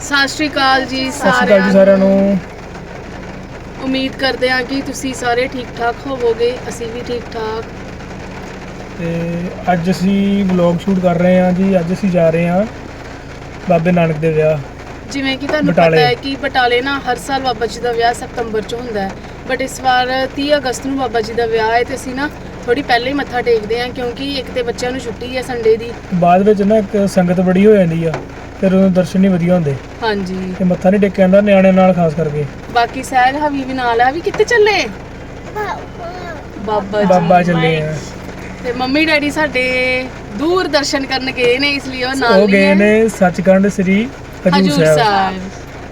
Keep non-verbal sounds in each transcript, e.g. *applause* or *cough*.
ਸਤਿ ਸ਼੍ਰੀ ਅਕਾਲ ਜੀ ਸਤਿ ਸ਼੍ਰੀ ਅਕਾਲ ਜੀ ਸਾਰਿਆਂ ਸਾਰਿਆਂ ਨੂੰ। ਨੂੰ ਉਮੀਦ ਕਰਦੇ ਹਾਂ ਕਿ ਤੁਸੀਂ ਸਾਰੇ ਠੀਕ ਠਾਕ ਹੋਵੋਗੇ ਅਸੀਂ ਵੀ ਠੀਕ ਠਾਕ। ਤੇ ਅੱਜ ਅਸੀਂ ਵਲੌਗ ਸ਼ੂਟ ਕਰ ਰਹੇ ਹਾਂ ਜੀ ਅੱਜ ਅਸੀਂ ਜਾ ਰਹੇ ਹਾਂ ਬਾਬੇ ਨਾਨਕ ਦੇ ਵਿਆਹ। ਜਿਵੇਂ ਕਿ ਤੁਹਾਨੂੰ ਬਟਾਲੇ। ਪਤਾ ਹੈ ਕਿ ਬਟਾਲੇ ਨਾ ਹਰ ਸਾਲ ਬਾਬਾ ਜੀ ਦਾ ਵਿਆਹ ਸਤੰਬਰ 'ਚ ਹੁੰਦਾ ਹੈ। ਬਟ ਇਸ ਵਾਰ 30 ਅਗਸਤ ਨੂੰ ਬਾਬਾ ਜੀ ਦਾ ਵਿਆਹ ਹੈ ਤੇ ਅਸੀਂ ਨਾ ਥੋੜੀ ਪਹਿਲਾਂ ਹੀ ਮੱਥਾ ਟੇਕਦੇ ਹਾਂ ਕਿਉਂਕਿ ਇੱਕ ਤੇ ਬੱਚਿਆਂ ਨੂੰ ਛੁੱਟੀ ਹੈ ਸੰਡੇ ਦੀ। ਬਾਅਦ ਵਿੱਚ ਨਾ ਇੱਕ ਸੰਗਤ ਬੜੀ ਹੋ ਜਾਂਦੀ ਆ। ਫਿਰ ਉਹਨੂੰ ਦਰਸ਼ਨ ਨਹੀਂ ਵਧੀਆ ਹੁੰਦੇ। ਹਾਂਜੀ। ਤੇ ਮੱਥਾ ਨਹੀਂ ਟੇਕਿਆ ਜਾਂਦਾ ਨਿਆਣਿਆਂ ਨਾਲ ਖਾਸ ਕਰਕੇ। ਬਾਕੀ ਸਹਿਲ ਹਵੀ ਵੀ ਨਾਲ ਹੈ ਵੀ ਕਿੱਥੇ ਚੱਲੇ? ਬਾਬਾ ਜੀ ਬਾਬਾ ਚੱਲੇ ਆ। ਤੇ ਮੰਮੀ ਡੈਡੀ ਸਾਡੇ ਦੂਰ ਦਰਸ਼ਨ ਕਰਨ ਗਏ ਨੇ ਇਸ ਲਈ ਉਹ ਨਾਲ ਉਹ ਨਹੀਂ ਗਏ ਹੈ। ਨੇ ਸੱਚਖੰਡ ਸ੍ਰੀ ਹਜੂਰ ਸਾਹਿਬ।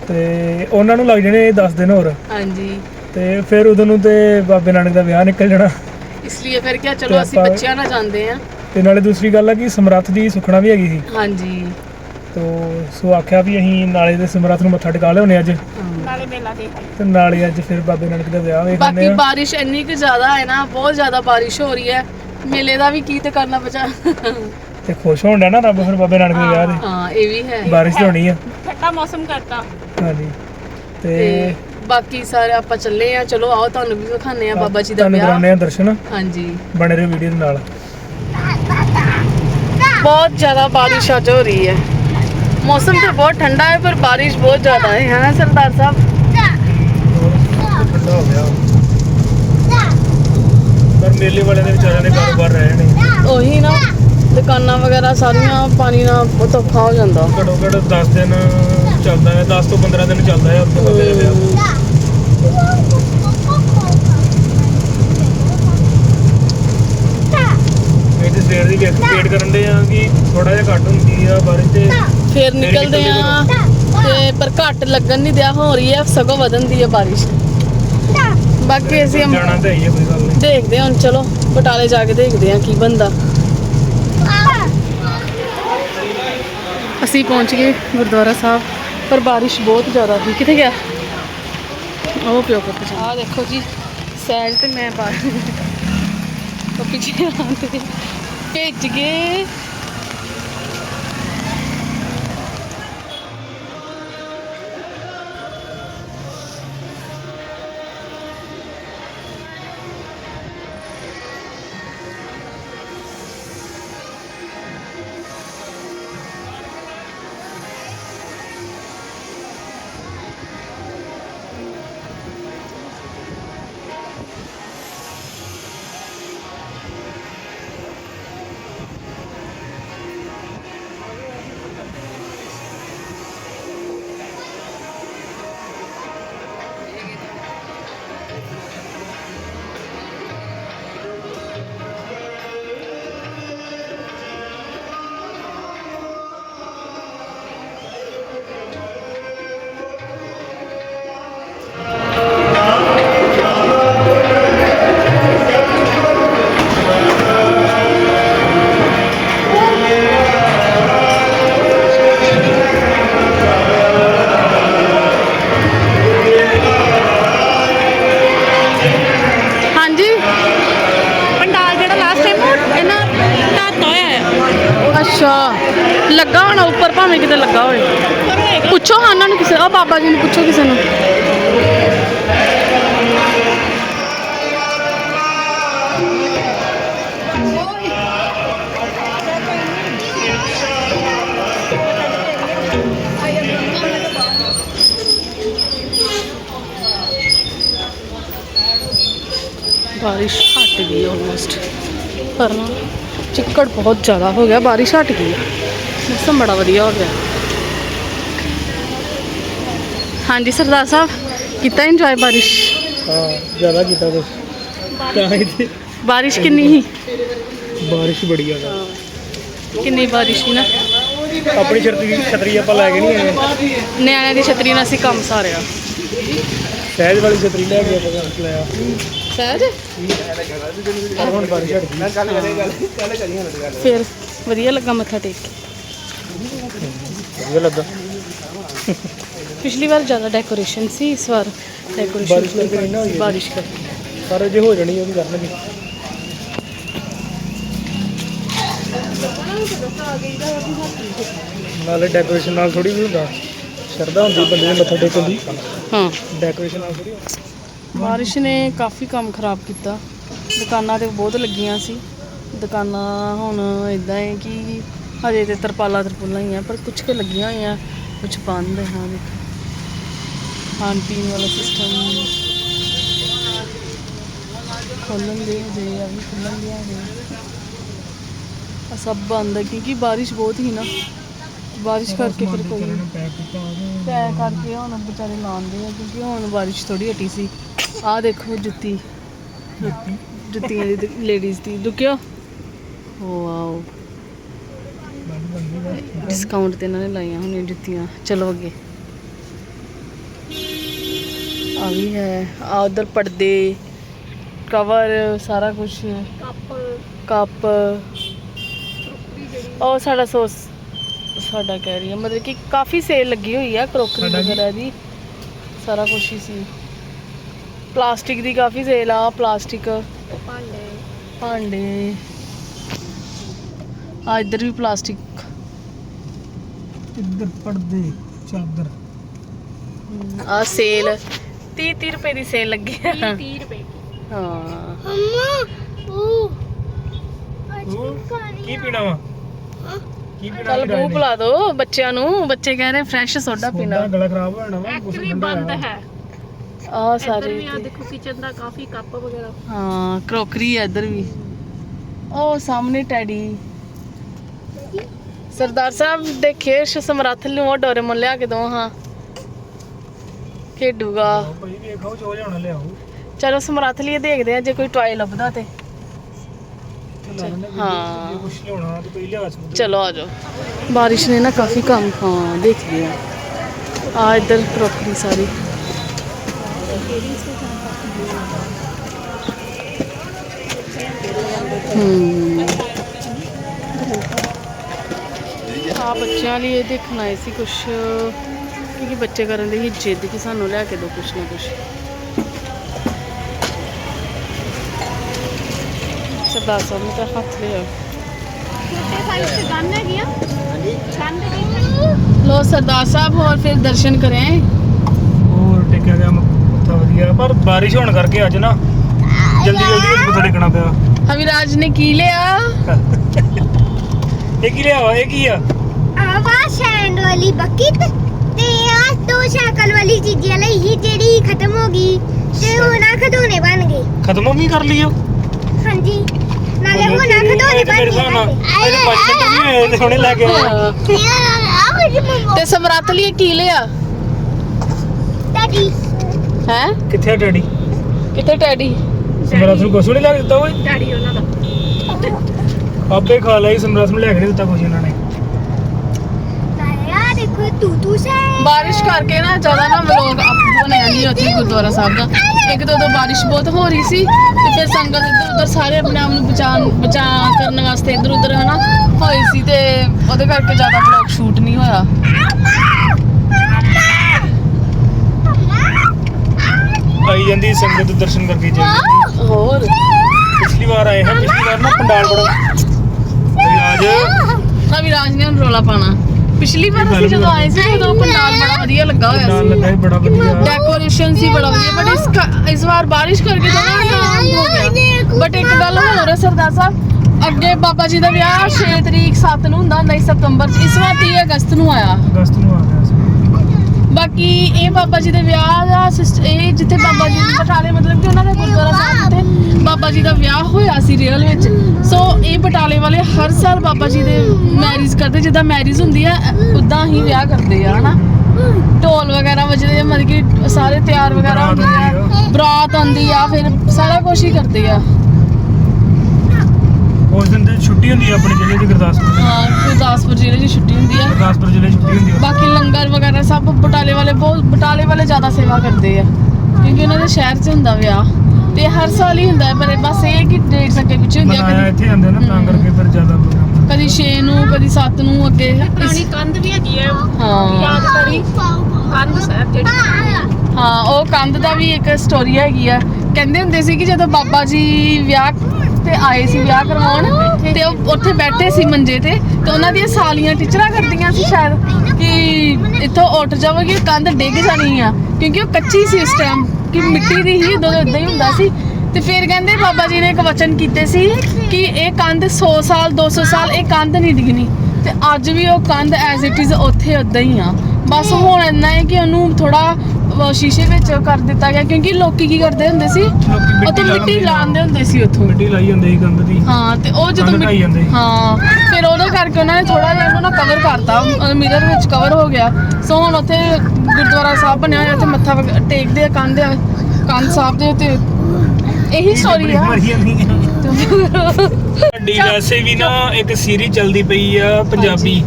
ਤੇ ਉਹਨਾਂ ਨੂੰ ਲੱਗ ਜਾਣੇ 10 ਦਿਨ ਹੋਰ। ਹਾਂਜੀ। ਤੇ ਫਿਰ ਉਦੋਂ ਨੂੰ ਤੇ ਬਾਬੇ ਨਾਨਕ ਦਾ ਵਿਆਹ ਨਿਕਲ ਜਾਣਾ। ਇਸ ਲਈ ਫਿਰ ਕਿਹਾ ਤੇ ਚਲੋ ਅਸੀਂ ਆਪਾਂ- ਬੱਚਿਆਂ ਨਾਲ ਜਾਂਦੇ ਹਾਂ। ਤੇ ਨਾਲੇ ਦੂਸਰੀ ਗੱਲ ਆ ਕਿ ਸਮਰੱਥ ਦੀ ਸੁਖਣਾ ਵੀ ਹੈਗੀ ਸੀ। ਹਾਂਜੀ। ਤੋ ਸੋ ਆਖਿਆ ਵੀ ਅਸੀਂ ਨਾਲੇ ਦੇ ਸਮਰੱਥ ਨੂੰ ਮੱਥਾ ਟਿਕਾ ਲਿਆਉਣੇ ਅੱਜ। ਨਾਲੇ ਮੇਲਾ ਦੇਖ ਤੇ ਨਾਲੇ ਅੱਜ ਫਿਰ ਬਾਬੇ ਨਾਨਕ ਦਾ ਵਿਆਹ ਵੇਖਣੇ ਬਾਕੀ ਆ। ਬਾਰਿਸ਼ ਇੰਨੀ ਕੁ ਜ਼ਿਆਦਾ ਹੈ ਨਾ ਬਹੁਤ ਜ਼ਿਆਦਾ ਬਾਰਿਸ਼ ਹੋ ਰਹੀ ਹੈ। ਮੇਲੇ ਦਾ ਵੀ ਕੀ ਤੇ ਕਰਨਾ ਬਚਾ। ਤੇ ਖੁਸ਼ ਹੋਣ ਡਿਆ ਨਾ ਰੱਬ ਫਿਰ ਬਾਬੇ ਨਾਨਕ ਦੇ ਵਿਆਹ ਦੇ। ਹਾਂ ਇਹ ਵੀ ਹੈ। ਬਾਰਿਸ਼ ਤੇ ਹੋਣੀ ਆ। ਠੰਡਾ ਮੌਸਮ ਕਰਤਾ। ਹਾਂਜੀ। ਤੇ ਤੇ ਬਾਕੀ ਸਾਰੇ ਆਪਾਂ ਚੱਲੇ ਆ। ਚਲੋ ਆਓ ਤੁਹਾਨੂੰ ਵੀ ਵਿਖਾਣੇ ਆ ਬਾਬਾ ਜੀ ਦਾ ਤੁਹਾਨੂੰ ਵਿਆਹ। ਕਰਾਉਂਦੇ ਆ ਦਰਸ਼ਨ। ਹਾਂਜੀ। ਬਣੇ ਰਹੋ ਵੀਡੀਓ ਦੇ ਨਾਲ। ਬਹੁਤ ਜ਼ਿਆਦਾ ਬਾਰਿਸ਼ ਅੱਜ ਹੋ ਰਹੀ ਹੈ। ਮੌਸਮ ਤੇ ਬਹੁਤ ਠੰਡਾ ਹੈ ਪਰ ਬਾਰਿਸ਼ ਬਹੁਤ ਜ਼ਿਆਦਾ ਹੈ ਹੈ ਨਾ ਸਰਦਾਰ ਸਾਹਿਬ? ਠੰਡਾ ਹੋ ਗਿਆ ਪਰ ਮੇਲੇ ਵਾਲਿਆਂ ਦੇ ਵਿਚਾਰਿਆਂ ਦੇ ਕਾਰੋਬਾਰ ਰਹੇ ਨੇ ਉਹੀ ਨਾ ਦੁਕਾਨਾਂ ਵਗੈਰਾ ਸਾਰੀਆਂ ਪਾਣੀ ਨਾਲ ਬਹੁਤ ਔਖਾ ਹੋ ਜਾਂਦਾ। ਘੱਟੋ ਘੱਟ 10 ਦਿਨ ਚੱਲਦਾ ਹੈ 10 ਤੋਂ 15 ਦਿਨ ਚੱਲਦਾ ਹੈ ਉੱਥੇ ਬਾਬੇ ਦਾ ਵਿਆਹ। ਇਹ ਤੇ ਸਵੇਰ ਦੀ ਵੇਟ ਕਰਨ ਦੇ ਆ ਕਿ ਥੋੜਾ ਜਿਹਾ ਘੱਟ ਹੁੰਦੀ ਆ ਬਾਰਿਸ਼ ਤੇ। ਫਿਰ ਨਿਕਲਦੇ ਆ ਤੇ ਪਰ ਘੱਟ ਲੱਗਣ ਨਹੀਂ ਦਿਆ ਹੋ ਰਹੀ ਹੈ ਸਗੋਂ ਵਧਣ ਦੀ ਹੈ ਬਾਰਿਸ਼। ਬਾਕੀ ਅਸੀਂ ਜਾਣਾ ਤਾਂ ਹੈ ਹੀ ਆ, ਕੋਈ ਗੱਲ ਨਹੀਂ ਦੇਖਦੇ ਹਾਂ ਹੁਣ ਚਲੋ ਬਟਾਲੇ ਜਾ ਕੇ ਦੇਖਦੇ ਹਾਂ ਕੀ ਬੰਦਾ ਅਸੀਂ ਪਹੁੰਚ ਗਏ ਗੁਰਦੁਆਰਾ ਸਾਹਿਬ ਪਰ ਬਾਰਿਸ਼ ਬਹੁਤ ਜ਼ਿਆਦਾ ਸੀ। ਕਿੱਥੇ ਗਿਆ? ਉਹ ਪਿਓ ਪੁੱਤ ਆ ਦੇਖੋ ਜੀ ਸੈਲ ਤੇ ਮੈਂ ਬਾਹਰ। ਉਹ ਪਿੱਛੇ ਆਉਂਦੇ। ਭੇਜ ਗਏ। ਅੱਛਾ। ਲੱਗਾ ਹੋਣਾ ਉੱਪਰ, ਭਾਵੇਂ ਕਿਤੇ ਲੱਗਾ ਹੋਵੇ। ਪੁੱਛੋ ਹਾਂ ਉਹਨਾਂ ਨੂੰ ਕਿਸੇ ਆ ਬਾਬਾ ਜੀ ਨੂੰ ਪੁੱਛੋ ਕਿਸੇ ਨੂੰ। ਬਾਰਿਸ਼ ਹਟ ਗਈ ਆਲਮੋਸਟ ਪਰ ਨਾ ਚਿੱਕੜ ਬਹੁਤ ਜ਼ਿਆਦਾ ਹੋ ਗਿਆ ਬਾਰਿਸ਼ ਹਟ ਗਈ ਮੌਸਮ ਬੜਾ ਵਧੀਆ ਹੋ ਗਿਆ। ਹਾਂਜੀ ਸਰਦਾਰ ਸਾਹਿਬ ਕੀਤਾ ਇੰਜੋਏ ਬਾਰਿਸ਼? ਹਾਂ ਜ਼ਿਆਦਾ ਕੀਤਾ ਕੁਛ। ਤਾਂ ਹੀ ਬਾਰਿਸ਼ ਕਿੰਨੀ ਸੀ? ਬਾਰਿਸ਼ ਬੜੀ ਆ। ਕਿੰਨੀ ਬਾਰਿਸ਼ ਸੀ ਨਾ? ਆਪਣੀ ਛਤਰੀ ਛਤਰੀ ਆਪਾਂ ਲੈ ਕੇ ਨਹੀਂ ਆਏ। ਨਿਆਣਿਆਂ ਦੀ ਛਤਰੀ ਨਾਲ ਅਸੀਂ ਕੰਮ ਸਾਰਿਆ ਸਹਿਜ ਵਾਲੀ ਛਤਰੀ ਲੈ ਕੇ ਆਪਾਂ ਘਰ ਲਿਆ ਸਹਿਜ ਪਰ ਹੁਣ ਬਾਰਿਸ਼ ਹਟ ਗਈ ਫਿਰ ਵਧੀਆ ਲੱਗਾ ਮੱਥਾ ਟੇਕ ਕੇ। ਵਧੀਆ ਲੱਗਾ। ਪਿਛਲੀ ਵਾਰ ਜ਼ਿਆਦਾ ਡੈਕੋਰੇਸ਼ਨ ਸੀ ਇਸ ਵਾਰ ਡੈਕੋਰੇਸ਼ਨ ਬਾਰਿਸ਼ ਕਰਕੇ ਨਹੀਂ ਨਾ ਹੋਈ ਹੈ। ਬਾਰਿਸ਼ ਕਰਕੇ। ਪਰ ਜੇ ਹੋ ਜਾਣੀ ਉਹ ਵੀ ਕਰਨਗੇ। ਨਾਲੇ ਡੈਕੋਰੇਸ਼ਨ ਨਾਲ ਥੋੜੀ ਵੀ ਹੁੰਦਾ। ਸ਼ਰਧਾ ਹੁੰਦੀ ਬੰਦੇ ਦੇ ਮੱਥਾ ਟੇਕਣ ਦੀ। ਹਾਂ। ਡੈਕੋਰੇਸ਼ਨ ਆ। ਥੋੜੀ ਬਾਰਿਸ਼ ਨੇ ਕਾਫੀ ਕੰਮ ਖਰਾਬ ਕੀਤਾ। ਦੁਕਾਨਾਂ ਤੇ ਬਹੁਤ ਲੱਗੀਆਂ ਸੀ। ਦੁਕਾਨਾਂ ਹੁਣ ਇਦਾਂ ਹੈ ਕਿ ਹਜੇ ਤੇ ਤਰਪਾਲਾਂ ਤਰਪੁਲਾਂ ਹੀ ਆ ਪਰ ਕੁਝ ਕੁ ਲੱਗੀਆਂ ਹੋਈਆਂ ਕੁਝ ਬੰਦ ਹੈ ਹਾਂ ਦੇਖੋ। ਖਾਣ ਪੀਣ ਵਾਲਾ ਸਿਸਟਮ ਖੋਲਣ ਦੇ ਹਜੇ ਆ ਵੀ ਖੁੱਲਣ ਦੇ ਹਜੇ। ਆ ਸਭ ਬੰਦ ਹੈ ਕਿਉਂਕਿ ਬਾਰਿਸ਼ ਬਹੁਤ ਹੀ ਨਾ। ਬਾਰਿਸ਼ ਕਰਕੇ ਫਿਰ ਕੋਈ ਪੈਕ ਕੀਤਾ ਉਹਨੇ ਤੈ ਕਰਕੇ ਹੁਣ ਵਿਚਾਰੇ ਲਾਉਂਦੇ ਆ ਕਿਉਂਕਿ ਹੁਣ ਬਾਰਿਸ਼ ਥੋੜੀ ਹਟੀ ਸੀ। ਆਹ ਦੇਖੋ ਜੁੱਤੀ। ਜੁੱਤੀਆਂ ਦੀ ਲੇਡੀਜ਼ ਦੀ। ਦੁਕਿਓ ਵਾਓ। ਡਿਸਕਾਊਂਟ ਤੇ ਇਹਨਾਂ ਨੇ ਲਾਈਆਂ ਹੋਣੀਆਂ ਜੁੱਤੀਆਂ। ਚਲੋ ਅੱਗੇ। ਆ ਵੀ ਹੈ। ਆ ਉਧਰ ਪਰਦੇ ਕਵਰ ਸਾਰਾ ਕੁਝ ਕੱਪ ਉਹ ਸਾਡਾ ਸੋਸ ਸਾਡਾ ਕਹਿ ਰਹੀ ਹੈ ਮਤਲਬ ਕਿ ਕਾਫੀ ਸੇਲ ਲੱਗੀ ਹੋਈ ਆ ਕਰੋਕਰੀ ਸਾਡਾ ਕੀ? ਵਗੈਰਾ ਦੀ। ਸਾਰਾ ਕੁਝ ਹੀ ਸੀ। ਪਲਾਸਟਿਕ ਦੀ ਕਾਫੀ ਸੇਲ ਆ ਪਲਾਸਟਿਕ ਭਾਂਡੇ। ਭਾਂਡੇ। ਆ ਇੱਧਰ ਵੀ ਪਲਾਸਟਿਕ ਇੱਧਰ ਪੜਦੇ ਚਾਦਰ। ਆ ਸੇਲ 30 30 ਰੁਪਏ ਦੀ ਸੇਲ ਲੱਗੀ ਆ। 30 ਰੁਪਏ ਹਾਂ। ਕੀ ਪੀਣਾ ਵਾ? ਕੀ ਪੀਣਾ ਚੱਲ ਬੂ ਪਿਲਾ ਦੋ ਬੱਚਿਆਂ ਨੂੰ। ਬੱਚੇ ਕਹਿ ਰਹੇ ਫਰੈਸ਼ ਸੋਡਾ ਪੀਣਾ। ਗਲਾ ਖਰਾਬ ਹੋ ਜਾਣਾ ਵਾ ਕੁਛ ਐਕਚੁਅਲੀ ਠੰਡਾ ਬੰਦ। ਹੈ। ਆ ਇੱਧਰ ਸਾਰੇ ਆ ਦੇਖੋ ਕਿਚਨ ਦਾ ਕਾਫੀ ਕੱਪ ਵਗੈਰਾ। ਹਾਂ ਕਰੋਕਰੀ ਹੈ ਇੱਧਰ ਵੀ। ਉਹ ਸਾਹਮਣੇ ਟੈਡੀ। ਸਰਦਾਰ ਸਾਹਿਬ ਦੇਖੇ ਸਮਰੱਥ ਨੂੰ ਉਹ ਡੋਰੇਮੋਨ ਲਿਆ ਕੇ ਦੋ ਹਾਂ। ਖੇਡੂਗਾ। ਆਓ ਭਾਈ ਵੇਖੋ ਜੋ ਲਿਆਉਣਾ ਲਿਆਓ। ਚਲੋ ਸਮਰੱਥ ਲਈ ਦੇਖਦੇ ਆ ਜੇ ਕੋਈ ਟੌਏ ਲੱਭਦਾ ਤੇ। ਚਲੋ ਆ ਜਾਓ। ਬਾਰਿਸ਼ ਨੇ ਨਾ ਕਾਫੀ ਕੰਮ ਹਾਂ ਦੇਖ ਲਿਆ। ਆ ਇਧਰ ਕਰੋਕਰੀ ਸਾਰੀ। ਆ ਬੱਚਿਆਂ ਲਈ ਇਹ ਦੇਖਣਾ ਸੀ ਕੁਛ ਕਿਉਂਕਿ ਬੱਚੇ ਕਰਨ ਦੇ ਹੀ ਜਿੱਦ ਕਿ ਸਾਨੂੰ ਲੈ ਕੇ ਦੋ ਕੁਛ ਨਾ ਕੁਛ। 10 ਉਹਨੂੰ ਤਾਂ ਹੱਥ ਲਿਆ ਛੋਟੇ ਭਾਈ ਤੇ ਗੰਨ ਹੈਗੀ ਆ। ਹਾਂਜੀ ਗੰਨ ਦੇ ਲੋ ਸਰਦਾਰ ਸਾਹਿਬ ਹੋਰ ਫਿਰ ਦਰਸ਼ਨ ਕਰਿਆ ਹੋਰ ਟਿਕਿਆ ਗਿਆ ਮੱਥਾ ਵਧੀਆ। ਪਰ ਬਾਰਿਸ਼ ਹੋਣ ਕਰਕੇ ਅੱਜ ਨਾ ਜਲਦੀ ਜਲਦੀ ਮੱਥਾ ਟੇਕਣਾ ਪਿਆ? ਹਵਿਰਾਜ ਨੇ ਕੀ ਲਿਆ? *laughs* ਇਹ ਕੀ ਲਿਆ ਇਹ ਕੀ ਆ? ਆਵਾ ਸ਼ੈਂਡ ਵਾਲੀ ਬਕੀਟ ਤੇ ਆ ਦੋ ਸ਼ਕਲ ਵਾਲੀ ਚੀਜ਼ਾਂ ਲਈ ਹੀ ਜਿਹੜੀ ਖਤਮ ਹੋ ਗਈ ਤੇ ਹੁਣ ਆ ਖਡੋਣੇ ਬਣ ਗਏ। ਖਤਮ ਵੀ ਕਰ ਲਿਓ ਹਾਂਜੀ। ਨਾਲੇ ਹੁਣ ਆ ਖਿਡੌਣੇ ਬਣ ਮੇਰੇ ਗਏ ਹਿਸਾਬ ਨਾਲ ਅਜੇ 5 ਮਿੰਟ ਵੀ ਹੋਏ ਤੇ ਹੁਣੇ ਲੈ ਕੇ ਆਏ। ਆ ਮੇਰੀ ਮੰਮਾ ਤੇ ਸਮਰੱਥ ਲਈ ਕੀ ਲਿਆ? ਡੈਡੀ ਹੈ? ਕਿੱਥੇ ਆ ਡੈਡੀ ਕਿੱਥੇ ਟੈਡੀ ਸਮਰਾਸ ਨੂੰ ਕੁਛ ਨਹੀਂ ਲੈ ਕੇ ਦਿੱਤਾ ਓਏ। ਡੈਡੀ ਉਹਨਾਂ ਦਾ। ਆਪੇ ਖਾ ਲਈ ਸਮਰਾਸ ਨੂੰ ਲੈ ਕੇ ਨਹੀਂ ਦਿੱਤਾ ਕੁਛ ਇਹਨਾਂ ਨੇ। ਨਾਲੇ ਆ ਦੇਖੋ ਤੂ ਤੂ ਸੈ ਬਾਰਿਸ਼ ਕਰਕੇ ਨਾ ਜ਼ਿਆਦਾ ਨਾ ਵਲੋਗ ਬਣਿਆ ਨਹੀਂ ਉੱਥੇ ਗੁਰਦੁਆਰਾ ਸਾਹਿਬ ਦਾ। ਇੱਕ ਦੋ ਦੋ ਬਾਰਿਸ਼ ਬਹੁਤ ਹੋ ਰਹੀ ਸੀ ਤੇ ਫਿਰ ਸੰਗਤ ਇੱਧਰ ਉੱਧਰ ਸਾਰੇ ਆਪਣੇ ਆਪ ਨੂੰ ਬਚਾਉਣ ਬਚਾ ਕਰਨ ਵਾਸਤੇ ਇੱਧਰ ਉੱਧਰ ਹਨਾ ਹੋਈ ਸੀ ਤੇ ਉਹਦੇ ਕਰਕੇ ਜ਼ਿਆਦਾ ਵਲੋਗ ਸ਼ੂਟ ਨਹੀਂ ਹੋਇਆ। ਆਈ ਜਾਂਦੀ ਸੰਗਤ ਦਰਸ਼ਨ ਕਰਕੇ ਜਾਂਦੀ ਹੋਰ? ਪਿਛਲੀ ਵਾਰ ਆਏ ਹਾਂ ਪਿਛਲੀ ਵਾਰ ਨਾ ਪੰਡਾਲ ਬੜਾ ਅੱਜ ਨਾ ਵਿਰਾਜ ਨੇ ਹੁਣ ਰੋਲਾ ਪਾਣਾ ਪਿਛਲੀ ਵਾਰ ਅਸੀਂ ਜਦੋਂ ਆਏ ਸੀ ਉਦੋਂ ਪੰਡਾਲ ਬੜਾ ਵਧੀਆ ਲੱਗਾ ਹੋਇਆ ਨਾਲ ਸੀ ਲੱਗਾ ਬੜਾ ਵਧੀਆ। ਡੈਕੋਰੇਸ਼ਨ ਸੀ ਬੜਾ ਵਧੀਆ ਬਟ ਇਸ ਕ- ਇਸ ਵਾਰ ਬਾਰਿਸ਼ ਕਰਕੇ ਖਰਾਬ ਹੋ ਗਿਆ। ਬਟ ਇੱਕ ਗੱਲ ਹੋਰ ਹੈ ਸਰਦਾਰ ਸਾਹਿਬ ਅੱਗੇ ਬਾਬਾ ਜੀ ਦਾ ਵਿਆਹ 6 ਤਰੀਕ 7 ਨੂੰ ਹੁੰਦਾ ਹੁੰਦਾ ਸੀ ਸਤੰਬਰ ਚ। ਇਸ ਵਾਰ 30 ਅਗਸਤ ਨੂੰ ਆਇਆ। ਅਗਸਤ ਨੂੰ ਆ ਗਿਆ ਸੀ। ਬਾਕੀ ਇਹ ਬਾਬਾ ਜੀ ਦੇ ਵਿਆਹ ਦਾ ਸਿਸਟ- ਇਹ ਜਿੱਥੇ ਬਾਬਾ ਜੀ ਦੇ ਬਟਾਲੇ, ਮਤਲਬ ਕਿ ਉਹਨਾਂ ਦਾ ਗੁਰਦੁਆਰਾ ਸਾਹਿਬ ਜਿੱਥੇ ਬਾਬਾ ਜੀ ਦਾ ਵਿਆਹ ਹੋਇਆ ਸੀ ਰੀਅਲ ਵਿੱਚ। ਸੋ ਇਹ ਬਟਾਲੇ ਵਾਲੇ ਹਰ ਸਾਲ ਬਾਬਾ ਜੀ ਦੇ ਮੈਰਿਜ ਕਰਦੇ, ਜਿੱਦਾਂ ਮੈਰਿਜ ਹੁੰਦੀ ਆ ਉਦਾਂ ਹੀ ਵਿਆਹ ਕਰਦੇ ਆ, ਹਨਾ? ਢੋਲ ਵਗੈਰਾ ਵੱਜਦੇ ਆ, ਮਤਲਬ ਕਿ ਸਾਰੇ ਤਿਆਰ ਵਗੈਰਾ ਹੁੰਦੇ ਆ, ਬਰਾਤ ਆਉਂਦੀ ਆ, ਫਿਰ ਸਾਰਾ ਕੁਝ ਹੀ ਕਰਦੇ ਆ। ਦਿਨ ਤੇ ਛੁੱਟੀ ਹੁੰਦੀ ਆ ਆਪਣੇ ਜ਼ਿਲ੍ਹੇ ਦੀ ਗੁਰਦਾਸਪੁਰ ਦੀ। ਹਾਂ ਗੁਰਦਾਸਪੁਰ ਜ਼ਿਲ੍ਹੇ ਦੀ ਛੁੱਟੀ ਹੁੰਦੀ ਆ। ਗੁਰਦਾਸਪੁਰ ਜ਼ਿਲ੍ਹੇ 'ਚ ਛੁੱਟੀ ਹੁੰਦੀ ਆ ਬਾਕੀ ਲੰਗਰ ਵਗੈਰਾ ਸਭ ਬਟਾਲੇ ਵਾਲੇ ਬਹੁਤ ਬਟਾਲੇ ਵਾਲੇ ਜ਼ਿਆਦਾ ਸੇਵਾ ਕਰਦੇ ਆ। ਕਿਉਂਕਿ ਉਹਨਾਂ ਦੇ ਸ਼ਹਿਰ 'ਚ ਹੁੰਦਾ ਵਿਆਹ। ਤੇ ਹਰ ਸਾਲ ਹੀ ਹੁੰਦਾ ਹੈ, ਪਰ ਬਸ ਇਹ ਹੈ ਕਿ ਡੇਟਸ ਅੱਗੇ ਪਿੱਛੇ ਹੁੰਦੀਆਂ ਕਦੀ ਇੱਥੇ ਆਉਂਦੇ ਨਾ ਤਾਂ ਕਰਕੇ ਫਿਰ ਜ਼ਿਆਦਾ ਪ੍ਰੋਗਰਾਮ ਕਦੀ 6 ਨੂੰ ਕਦੀ 7 ਨੂੰ ਅੱਗੇ। ਪੁਰਾਣੀ ਕੰਧ ਵੀ ਹੈਗੀ ਹੈ ਹਾਂ। ਯਾਦ ਕਰੀ? ਕੰਧ ਸਾਹਿਬ ਜਿਹੜੀ। ਹਾਂ ਉਹ ਕੰਧ ਦਾ ਵੀ ਇੱਕ ਸਟੋਰੀ ਹੈਗੀ ਆ। ਕਹਿੰਦੇ ਹੁੰਦੇ ਸੀ ਕਿ ਜਦੋਂ ਬਾਬਾ ਜੀ ਵਿਆਹ ਤੇ ਆਏ ਸੀ ਵਿਆਹ ਕਰਵਾਉਣ ਤੇ ਉਹ ਉੱਥੇ ਬੈਠੇ ਸੀ ਮੰਜੇ ਤੇ ਤੇ ਉਹਨਾਂ ਦੀਆਂ ਸਾਲੀਆਂ ਟੀਚਰਾਂ ਕਰਦੀਆਂ ਸੀ ਸ਼ਾਇਦ ਕਿ ਇੱਥੋਂ ਉੱਠ ਜਾਵਾਂਗੀ ਕੰਧ ਡਿੱਗ ਜਾਣੀ ਆ। ਕਿਉਂਕਿ ਉਹ ਕੱਚੀ ਸੀ ਇਸ ਟਾਈਮ ਕਿ ਮਿੱਟੀ ਦੀ ਹੀ ਉਦੋਂ ਇਦਾਂ ਹੀ ਹੁੰਦਾ ਸੀ। ਤੇ ਫਿਰ ਕਹਿੰਦੇ ਬਾਬਾ ਜੀ ਨੇ ਇੱਕ ਵਚਨ ਕੀਤੇ ਸੀ ਕਿ ਇਹ ਕੰਧ 100 ਸਾਲ 200 ਸਾਲ ਇਹ ਕੰਧ ਨਹੀਂ ਡਿੱਗਣੀ। ਤੇ ਅੱਜ ਵੀ ਉਹ ਕੰਧ ਐਜ਼ ਇਟ ਇਜ਼ ਉੱਥੇ ਉਦਾਂ ਹੀ ਆ। ਬਸ ਹੁਣ ਇੰਨਾ ਹੈ ਕਿ ਉਹਨੂੰ ਥੋੜਾ ਸ਼ੀਸ਼ੇ ਵਿੱਚ ਕਰ ਦਿੱਤਾ ਗਿਆ ਕਿਉਂਕਿ ਲੋਕੀ ਕੀ ਕਰਦੇ ਹੁੰਦੇ ਸੀ? ਲੋਕੀ ਉੱਥੇ ਮਿੱਟੀ ਮਿੱਟੀ ਲਾਉਂਦੇ ਲਾਉਂਦੇ ਹੁੰਦੇ ਸੀ ਉੱਥੋਂ। ਮਿੱਟੀ ਲਾਈ ਜਾਂਦੇ ਸੀ ਕੰਧ ਦੀ। ਹਾਂ ਤੇ ਉਹ ਜਦੋਂ ਮਿੱਟੀ- ਜਾਂਦੇ ਸੀ। ਹਾਂ ਫਿਰ ਉਹਦੇ ਕਰਕੇ ਉਹਨਾਂ ਨੇ ਥੋੜਾ ਜਿਹਾ ਇਹਨੂੰ ਨਾ ਕਵਰ ਕਰਤਾ। ਮਿਰਰ ਵਿੱਚ ਕਵਰ ਹੋ ਗਿਆ। ਸੋ ਹੁਣ ਉੱਥੇ ਗੁਰਦੁਆਰਾ ਸਾਹਿਬ ਬਣਿਆ ਹੋਇਆ ਤੇ ਮੱਥਾ ਵਗ- ਟੇਕਦੇ ਆ ਕੰਧ ਕੰਧ ਸਾਹਿਬ ਦੇ ਉੱਤੇ। ਇਹੀ ਸਟੋਰੀ ਆ। ਮਰੀ ਆ। ਸਾਡੀ ਵੈਸੇ ਵੀ ਨਾ ਇੱਕ ਸੀਰੀਜ਼ ਚੱਲਦੀ ਪਈ ਆ ਪੰਜਾਬੀ।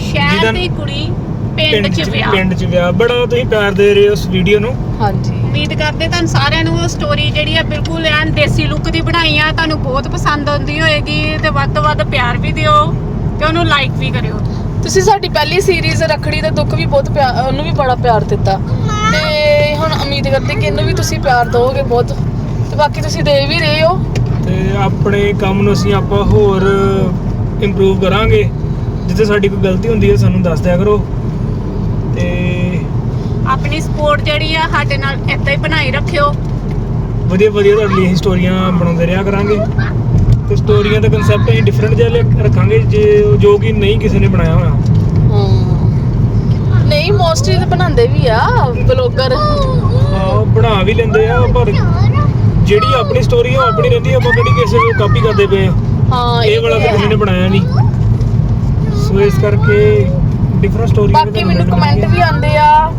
ਸ਼ਹਿਰ ਜਿਹਦਾ- ਦੀ ਕੁੜੀ ਪਿੰਡ ਚ ਵਿਆਹ ਪਿੰਡ ਚ ਵਿਆਹ। ਬੜਾ ਤੁਸੀਂ ਪਿਆਰ ਦੇ ਰਹੇ ਹੋ ਉਸ ਵੀਡੀਓ ਨੂੰ। ਹਾਂਜੀ। ਉਮੀਦ ਕਰਦੇ ਤੁਹਾਨੂੰ ਸਾਰਿਆਂ ਨੂੰ ਉਹ ਸਟੋਰੀ ਜਿਹੜੀ ਆ ਬਿਲਕੁਲ ਐਨ ਦੇਸੀ ਲੁੱਕ ਦੀ ਬਣਾਈ ਆ। ਤੁਹਾਨੂੰ ਬਹੁਤ ਪਸੰਦ ਆਉਂਦੀ ਹੋਏਗੀ ਤੇ ਵੱਧ ਤੋਂ ਵੱਧ ਪਿਆਰ ਵੀ ਦਿਓ ਤੇ ਉਹਨੂੰ ਲਾਈਕ ਵੀ ਕਰਿਓ। ਤੁਸੀਂ ਸਾਡੀ ਪਹਿਲੀ ਸੀਰੀਜ਼ ਰੱਖੜੀ ਦਾ ਦੁੱਖ ਵੀ ਬਹੁਤ ਪਿਆਰ ਉਹਨੂੰ ਵੀ ਬੜਾ ਪਿਆਰ ਦਿੱਤਾ। ਤੇ ਹੁਣ ਉਮੀਦ ਕਰਦੇ ਕਿ ਇਹਨੂੰ ਵੀ ਤੁਸੀਂ ਪਿਆਰ ਦਿਓਗੇ ਬਹੁਤ। ਤੇ ਬਾਕੀ ਤੁਸੀਂ ਦੇ ਵੀ ਰਹੇ ਹੋ। ਤੇ ਆਪਣੇ ਕੰਮ ਨੂੰ ਅਸੀਂ ਆਪਾਂ ਹੋਰ ਇੰਪਰੂਵ ਕਰਾਂਗੇ। ਜਿੱਥੇ ਸਾਡੀ ਕੋਈ ਗਲਤੀ ਹੁੰਦੀ ਹੈ ਸਾਨੂੰ ਦੱਸ ਦਿਆ ਕਰੋ। ਆਪਣੀ ਸਪੋਰਟ ਜਿਹੜੀ ਆ ਸਾਡੇ ਨਾਲ ਏਦਾਂ ਹੀ ਬਣਾਈ ਰੱਖਿਓ। ਵਧੀਆ ਵਧੀਆ ਤੁਹਾਡੇ ਲਈ ਅਸੀਂ ਸਟੋਰੀਆਂ ਬਣਾਉਂਦੇ ਰਿਹਾ ਕਰਾਂਗੇ। ਤੇ ਸਟੋਰੀਆਂ ਦਾ ਕਨਸੈਪਟ ਅਸੀਂ ਡਿਫਰੈਂਟ ਜਿਹਾ ਰੱਖਾਂਗੇ ਜੇ ਜੋ ਕਿ ਨਹੀਂ ਕਿਸੇ ਨੇ ਬਣਾਇਆ ਹੋਇਆ। ਹਾਂ। ਨਹੀਂ ਮੋਸਟਲੀ ਤਾਂ ਬਣਾਉਂਦੇ ਵੀ ਆ ਬਲੌਗਰ ਹਾਂ ਉਹ ਬਣਾ ਵੀ ਲੈਂਦੇ ਆ ਪਰ ਜਿਹੜੀ ਆਪਣੀ ਸਟੋਰੀ ਆ ਉਹ ਆਪਣੀ ਰਹਿੰਦੀ ਆ ਆਪਾਂ ਕਿਹੜੀ ਕਿਸੇ ਨੂੰ ਕਾਪੀ ਕਰਦੇ ਪਏ ਆ। ਹਾਂ ਇਹ ਵਾਲਾ ਤਾਂ ਕਿਸੇ ਨੇ ਬਣਾਇਆ ਨਹੀਂ। ਸੋ ਇਸ ਕਰਕੇ ਡਿਫਰੈਂਟ ਸਟੋਰੀ ਬਾਕੀ ਮੈਨੂੰ ਕਮੈਂਟ ਵੀ ਆਉਂਦੇ ਆ।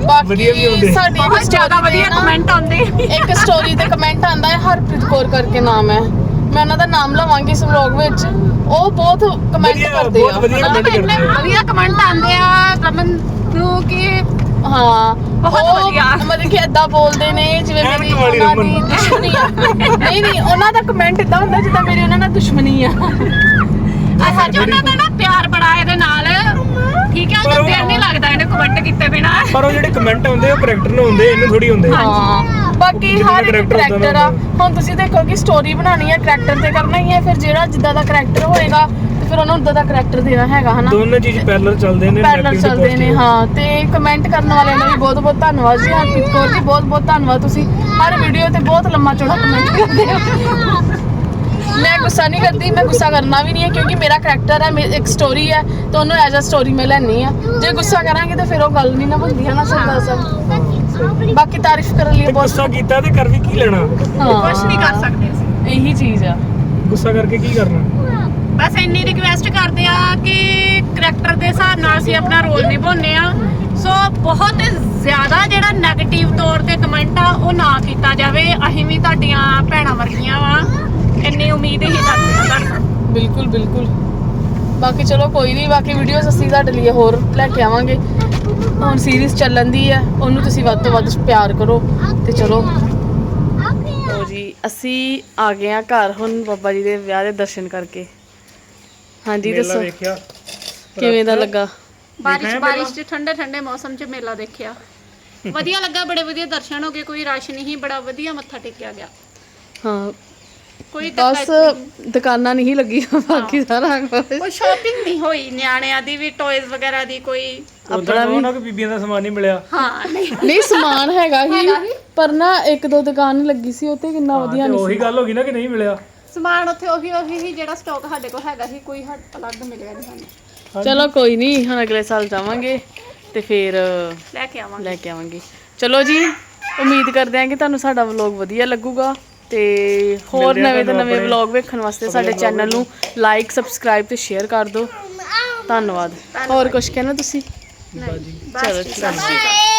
ਵਧੀਆ ਵੀ ਆਉਂਦੇ। ਬਾਕੀ ਸਾਡੀ ਬਹੁਤ ਜ਼ਿਆਦਾ ਵਧੀਆ ਕਮੈਂਟ ਆਉਂਦੇ ਇੱਕ ਸਟੋਰੀ ਤੇ ਕਮੈਂਟ ਆਂਦਾ ਹੈ ਹਰਪ੍ਰੀਤ ਕੌਰ ਕਰਕੇ ਨਾਮ ਹੈ ਮੈਂ ਉਹਨਾਂ ਦਾ ਨਾਮ ਲਵਾਂਗੀ ਇਸ ਵਲੌਗ ਵਿੱਚ ਉਹ ਬਹੁਤ ਕਮੈਂਟ ਵਧੀਆ, ਕਰਦੇ ਬਹੁਤ ਆ ਵਧੀਆ ਹਨਾ? comment ਕਰਦੇ ਆ। ਵਧੀਆ ਕਮੈਂਟ ਆਉਂਦੇ ਆ ਰਮਨ ਨੂੰ ਕਿ ਹਾਂ ਬਹੁਤ ਉਹ ਵਧੀਆ। ਮਤਲਬ ਕਿ ਏਦਾਂ ਬੋਲਦੇ ਨੇ ਜਿਵੇਂ ਐਨਕ ਮੇਰੀ ਵਾਲੀ ਉਹਨਾਂ ਦੀ ਰਮਨ। ਦੁਸ਼ਮਣੀ ਆ ਨਹੀਂ ਨਹੀਂ ਉਹਨਾਂ ਦਾ ਕਮੈਂਟ ਇਦਾਂ ਹੁੰਦਾ ਜਿੱਦਾਂ ਮੇਰੀ ਉਹਨਾਂ ਨਾਲ ਦੁਸ਼ਮਣੀ ਆ ਅੱਛਾ ਜੀ ਉਹਨਾਂ ਦਾ ਨਾ ਪਿਆਰ ਬੜਾ ਇਹਦੇ ਨਾਲ। ਠੀਕ ਹੈ ਪਰ ਉਹਦਾ ਉਹ- ਦਿਲ ਨਹੀਂ ਲੱਗਦਾ ਇਹਨੇ ਕਮੈਂਟ ਕੀਤੇ ਬਿਨਾ। ਪਰ ਉਹ ਜਿਹੜੇ ਕਮੈਂਟ ਆਉਂਦੇ ਉਹ ਕਰੈਕਟਰ ਨੂੰ ਹੁੰਦੇ ਇਹਨੂੰ ਥੋੜੀ ਹੁੰਦੇ ਹਾਂ। ਬਾਕੀ ਜਿੱਦਾਂ ਹਰ ਇੱਕ character ਉਦਾਂ ਕਰੈਕਟਰ ਦਾ। ਆ ਹੁਣ ਤੁਸੀਂ ਦੇਖੋ ਕਿ ਸਟੋਰੀ ਬਣਾਉਣੀ ਹੈ ਕਰੈਕਟਰ ਤੇ ਕਰਨਾ ਹੀ ਹੈ ਫਿਰ ਜਿਹੜਾ ਜਿੱਦਾਂ ਦਾ ਕਰੈਕਟਰ ਹੋਏਗਾ ਤੇ ਫਿਰ ਉਹਨੂੰ ਉਦਾਂ ਦਾ ਕਰੈਕਰ ਦੇਣਾ ਹੈਗਾ ਹਨਾ? ਦੋਨੋਂ ਚੀਜ਼ ਪੈਰਲਲ ਚੱਲਦੇ ਨੇ ਪੈਰਲਲ negative ਤੇ ਚੱਲਦੇ ਨੇ positive। ਹਾਂ। ਤੇ ਕਮੈਂਟ ਕਰਨ ਵਾਲਿਆਂ ਦਾ ਵੀ ਬਹੁਤ ਬਹੁਤ ਧੰਨਵਾਦ ਜੀ ਹਰਪ੍ਰੀਤ ਕੌਰ ਜੀ ਬਹੁਤ ਬਹੁਤ ਧੰਨਵਾਦ। ਤੁਸੀਂ ਹਰ ਵੀਡੀਓ ਤੇ ਬਹੁਤ ਲੰਮਾ ਚੌੜਾ ਕਮੈਂਟ ਕਰਦੇ ਹੋ। ਮੈਂ ਗੁੱਸਾ ਨਹੀਂ ਕਰਦੀ ਮੈਂ ਗੁੱਸਾ ਕਰਨਾ ਵੀ ਨਹੀਂ ਹੈ ਕਿਉਂਕਿ ਮੇਰਾ ਕਰੈਕਟਰ ਹੈ ਮੇਰੀ ਇੱਕ ਸਟੋਰੀ ਹੈ ਤਾਂ ਉਹਨੂੰ ਐਜ਼ ਅ ਸਟੋਰੀ ਮੈਂ ਲੈਣੀ ਆ ਜੇ ਗੁੱਸਾ ਕਰਾਂਗੇ ਤਾਂ ਫਿਰ ਉਹ ਗੱਲ ਨਹੀਂ ਨਾ ਬਣਦੀ ਹੈ ਨਾ ਸਰਦਾਰ ਸਾਹਿਬ ਬਾਕੀ ਤਾਰੀਫ ਕਰਨ ਲਈ ਤੇ ਬਹੁਤ ਗੁੱਸਾ ਕੀਤਾ ਤੇ ਕਰ ਵੀ ਕੀ ਲੈਣਾ? ਕੁਝ ਨਹੀਂ ਕਰ ਸਕਦੇ ਅਸੀਂ। ਇਹੀ ਚੀਜ਼ ਆ। ਗੁੱਸਾ ਕਰਕੇ ਕੀ ਕਰਨਾ? ਬਸ ਇੰਨੀ ਰਿਕਵੈਸਟ ਕਰਦੇ ਆ ਕਿ ਕਰੈਕਟਰ ਦੇ ਹਿਸਾਬ ਨਾਲ ਅਸੀਂ ਆਪਣਾ ਰੋਲ ਨਿਭਾਉਂਦੇ ਆ ਸੋ ਬਹੁਤ ਜ਼ਿਆਦਾ ਜਿਹੜਾ 네ਗੇਟਿਵ ਤੌਰ ਤੇ ਕਮੈਂਟ ਆ ਉਹ ਨਾ ਕੀਤਾ ਜਾਵੇ। ਅਸੀਂ ਵੀ ਤੁਹਾਡੀਆਂ ਭੈਣਾਂ ਵਰਗੀਆਂ ਵਾ। ਇੰਨੀ ਉਮੀਦ ਹੀ ਕਰਦੇ ਤੋਂ। ਬਿਲਕੁਲ ਬਿਲਕੁਲ। ਬਾਕੀ ਚਲੋ ਕੋਈ ਨਹੀਂ ਬਾਕੀ ਵੀਡੀਓਜ਼ ਅਸੀਂ ਤੁਹਾਡੇ ਲਈ ਹੋਰ ਲੈ ਕੇ ਆਵਾਂਗੇ। ਹੁਣ ਸੀਰੀਜ਼ ਚੱਲਣ ਦੀ ਹੈ ਉਹਨੂੰ ਤੁਸੀਂ ਵੱਧ ਤੋਂ ਵੱਧ ਪਿਆਰ ਕਰੋ ਤੇ ਚਲੋ। ਲੋ ਜੀ ਅਸੀਂ ਆ ਗਏ ਆ ਘਰ ਹੁਣ ਬਾਬਾ ਜੀ ਦੇ ਵਿਆਹ ਦੇ ਦਰਸ਼ਨ ਕਰਕੇ। ਹਾਂਜੀ ਦੱਸੋ। ਵੇਖਿਆ ਕਿਵੇਂ ਦਾ ਲੱਗਾ? ਬਾਰਿਸ਼ ਬਾਰਿਸ਼ ਚ ਠੰਡੇ ਠੰਡੇ ਮੌਸਮ ਚ ਮੇਲਾ ਦੇਖਿਆ। ਵਧੀਆ ਲੱਗਾ ਬੜੇ ਵਧੀਆ ਦਰਸ਼ਨ ਹੋ ਗਏ ਕੋਈ ਰਸ਼ ਨਹੀਂ ਬੜਾ ਵਧੀਆ ਮੱਥਾ ਟੇਕਿਆ ਗਿਆ। ਹਾਂ ਕੋਈ ਬਸ ਦੁਕਾਨਾਂ ਨਹੀਂ ਲੱਗੀਆਂ ਬਾਕੀ ਸਾਰਾ ਕੁਝ ਕੋਈ ਸ਼ਾਪਿੰਗ ਨਹੀਂ ਹੋਈ ਨਿਆਣਿਆਂ ਦੀ ਵੀ ਟੌਇਜ਼ ਵਗੈਰਾ ਦੀ ਕੋਈ ਆਪਣਾ ਵੀ ਉਹਨਾਂ ਕੋ ਬੀਬੀਆਂ ਦਾ ਸਮਾਨ ਨਹੀਂ ਮਿਲਿਆ। ਹਾਂ ਨਹੀਂ। ਨਹੀਂ ਸਮਾਨ ਹੈਗਾ ਹੀ ਪਰ ਨਾ ਇੱਕ ਦੋ ਦੁਕਾਨ ਲੱਗੀ ਸੀ ਉੱਤੇ ਕਿੰਨਾ ਵਧੀਆ ਨਹੀਂ ਉਹੀ ਗੱਲ ਹੋ ਗਈ ਨਾ ਕਿ ਨਹੀਂ ਮਿਲਿਆ। ਸਮਾਨ ਉੱਥੇ ਉਹੀ ਉਹੀ ਹੀ ਜਿਹੜਾ ਸਟਾਕ ਸਾਡੇ ਕੋਲ ਹੈਗਾ ਸੀ ਕੋਈ ਹੱਟ ਅਲੱਗ ਮਿਲਿਆ ਨਹੀਂ ਸਾਨੂੰ। ਚਲੋ ਕੋਈ ਨਹੀਂ ਹੁਣ ਅਗਲੇ ਸਾਲ ਜਾਵਾਂਗੇ ਤੇ ਫਿਰ ਲੈ ਕੇ ਆਵਾਂਗੇ। ਲੈ ਕੇ ਆਵਾਂਗੇ। ਚਲੋ ਜੀ ਉਮੀਦ ਕਰਦੇ ਹਾਂ ਕਿ ਤੁਹਾਨੂੰ ਸਾਡਾ ਵਲੌਗ ਵਧੀਆ ਲੱਗੂਗਾ। ਤੇ ਹੋਰ ਮਿਲਦੇ ਨਵੇਂ ਤੋਂ ਤੁਹਾਨੂੰ ਨਵੇਂ ਆਪਣੇ ਵਲੌਗ ਵੇਖਣ ਵਾਸਤੇ ਸਾਡੇ ਚੈਨਲ ਨੂੰ ਲਾਈਕ ਸਬਸਕ੍ਰਾਈਬ ਤੇ ਸ਼ੇਅਰ ਕਰ ਦਿਓ। ਧੰਨਵਾਦ। ਹੋਰ ਕੁਝ ਕਹਿਣਾ ਤੁਸੀਂ? ਨਹੀਂ ਚਲੋ ਠੀਕ ਹੈ